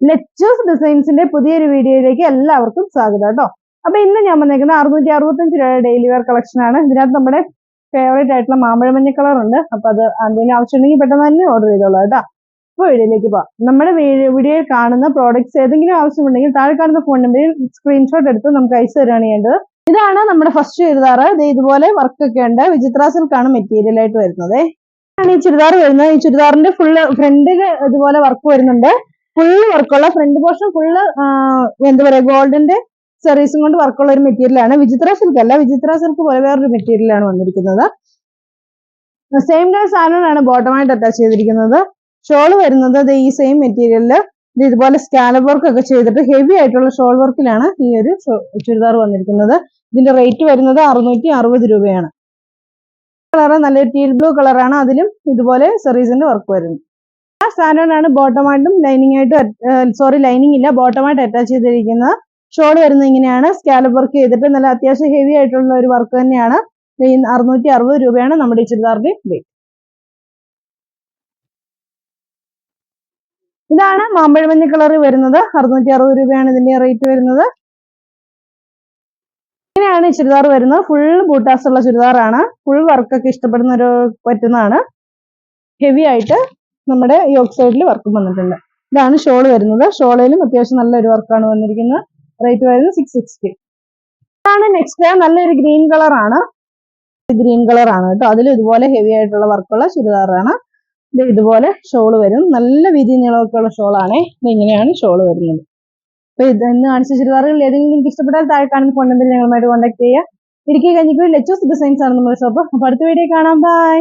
Lectures ഡിസൈൻസിന്റെ പുതിയൊരു വീഡിയോയിലേക്ക് എല്ലാവർക്കും സ്വാഗതം കേട്ടോ. അപ്പൊ ഇന്ന് ഞാൻ വന്നേക്കുന്നത് അറുന്നൂറ്റി അറുപത്തഞ്ച് രൂപയുടെ ഡെയിലി വെയർ കളക്ഷൻ ആണ്. ഇതിനകത്ത് നമ്മുടെ ഫേവറേറ്റ് ആയിട്ടുള്ള മാമ്പഴ മഞ്ഞ കളർ ഉണ്ട്. അപ്പൊ അത് എന്തെങ്കിലും ആവശ്യമുണ്ടെങ്കിൽ പെട്ടെന്ന് തന്നെ ഓർഡർ ചെയ്തോളൂ കേട്ടോ. അപ്പൊ വീഡിയോയിലേക്ക് പോവാം. നമ്മുടെ വീഡിയോയിൽ കാണുന്ന പ്രോഡക്ട്സ് ഏതെങ്കിലും ആവശ്യം ഉണ്ടെങ്കിൽ താഴെ കാണുന്ന ഫോൺ നമ്പറിൽ സ്ക്രീൻഷോട്ട് എടുത്ത് നമുക്ക് അയച്ചു തരാണ് ചെയ്യേണ്ടത്. ഇതാണ് നമ്മുടെ ഫസ്റ്റ് ചുരിദാർ ഇത് ഇതുപോലെ വർക്ക് ഒക്കെ ഉണ്ട്. വിചിത്ര സിൽക്കാണ് മെറ്റീരിയൽ ആയിട്ട് വരുന്നത്. ഈ ചുരിദാർ വരുന്നത്. ഈ ചുരിദാറിന്റെ ഫുള്ള് ഫ്രണ്ടിൽ ഇതുപോലെ വർക്ക് വരുന്നുണ്ട്. ഫുള്ള് വർക്കുള്ള ഫ്രണ്ട് പോർഷൻ ഫുള്ള് എന്താ പറയാ ഗോൾഡിന്റെ സെറീസും കൊണ്ട് വർക്കുള്ള ഒരു മെറ്റീരിയൽ ആണ് വിചിത്ര സിൽക്ക് അല്ല വിചിത്ര സിൽക്ക് പോലെ വേറൊരു മെറ്റീരിയൽ ആണ് വന്നിരിക്കുന്നത്. സെയിം കളർ സാധനമാണ് ബോട്ടമായിട്ട് അറ്റാച്ച് ചെയ്തിരിക്കുന്നത്. ഷോൾ വരുന്നത് ഈ സെയിം മെറ്റീരിയലിൽ ഇതുപോലെ സ്കാലർ വർക്ക് ഒക്കെ ചെയ്തിട്ട് ഹെവി ആയിട്ടുള്ള ഷോൾ വർക്കിലാണ് ഈ ഒരു ചുരിദാർ വന്നിരിക്കുന്നത്. ഇതിന്റെ റേറ്റ് വരുന്നത് അറുന്നൂറ്റി അറുപത് രൂപയാണ്. കളറ് നല്ലൊരു ടീൽ ബ്ലൂ കളറാണ് അതിലും ഇതുപോലെ സെറീസിന്റെ വർക്ക് വരുന്നത് ആ സാധനമാണ് ബോട്ടമായിട്ടും ലൈനിങ് ആയിട്ട് സോറി ലൈനിങ് ഇല്ല ബോട്ടമായിട്ട് അറ്റാച്ച് ചെയ്തിരിക്കുന്നത്. ഷോൾ വരുന്നത് ഇങ്ങനെയാണ്. സ്കാലപ്പ് വർക്ക് ചെയ്തിട്ട് നല്ല അത്യാവശ്യം ഹെവി ആയിട്ടുള്ള ഒരു വർക്ക് തന്നെയാണ്. അറുന്നൂറ്റി അറുപത് രൂപയാണ് നമ്മുടെ ഈ ചുരിദാറിന്റെ റേറ്റ് ഇതാണ് മാമ്പഴമഞ്ഞ കളർ വരുന്നത്. അറുന്നൂറ്റി അറുപത് രൂപയാണ് ഇതിന്റെ റേറ്റ് വരുന്നത്. ഇങ്ങനെയാണ് ഈ ചുരിദാർ വരുന്നത്. ഫുൾ ബൂട്ടാസ് ഉള്ള ചുരിദാറാണ്. ഫുൾ വർക്കൊക്കെ ഇഷ്ടപ്പെടുന്ന ഒരു പറ്റുന്നതാണ്. ഹെവി ആയിട്ട് നമ്മുടെ ഈ സൈഡിൽ വർക്കും വന്നിട്ടുണ്ട്. ഇതാണ് ഷോൾ വരുന്നത്. ഷോളിലും അത്യാവശ്യം നല്ലൊരു വർക്കാണ് വന്നിരിക്കുന്നത്. റേറ്റ് വരുന്നത് സിക്സ് സിക്സ്റ്റി ഇതാണ് നെക്സ്റ്റ് നല്ലൊരു ഗ്രീൻ കളറാണ് ഗ്രീൻ കളറാണ് കേട്ടോ. അതിൽ ഇതുപോലെ ഹെവി ആയിട്ടുള്ള വർക്കുള്ള ചുരിദാറാണ് ഇത് ഇതുപോലെ ഷോൾ വരും. നല്ല വീതി നീളമൊക്കെ ഉള്ള ഷോളാണേ ഇത് ഇങ്ങനെയാണ് ഷോൾ വരുന്നത്. അപ്പൊ ഇത് ഇന്ന് കാണിച്ച ചുരിദാറുകൾ ഏതെങ്കിലും നിങ്ങൾക്ക് ഇഷ്ടപ്പെട്ടാൽ താഴെ കാണുന്ന ഫോൺ നമ്പറിൽ ഞങ്ങളുമായിട്ട് കോൺടാക്ട് ചെയ്യുക. ഇടുക്കി കഴിഞ്ഞിട്ട് ലെച്ചോസ് ഡിസൈൻസ് ആണ് നമ്മുടെ ഷോപ്പ് അപ്പൊ അടുത്ത വീഡിയോ കാണാം. ബൈ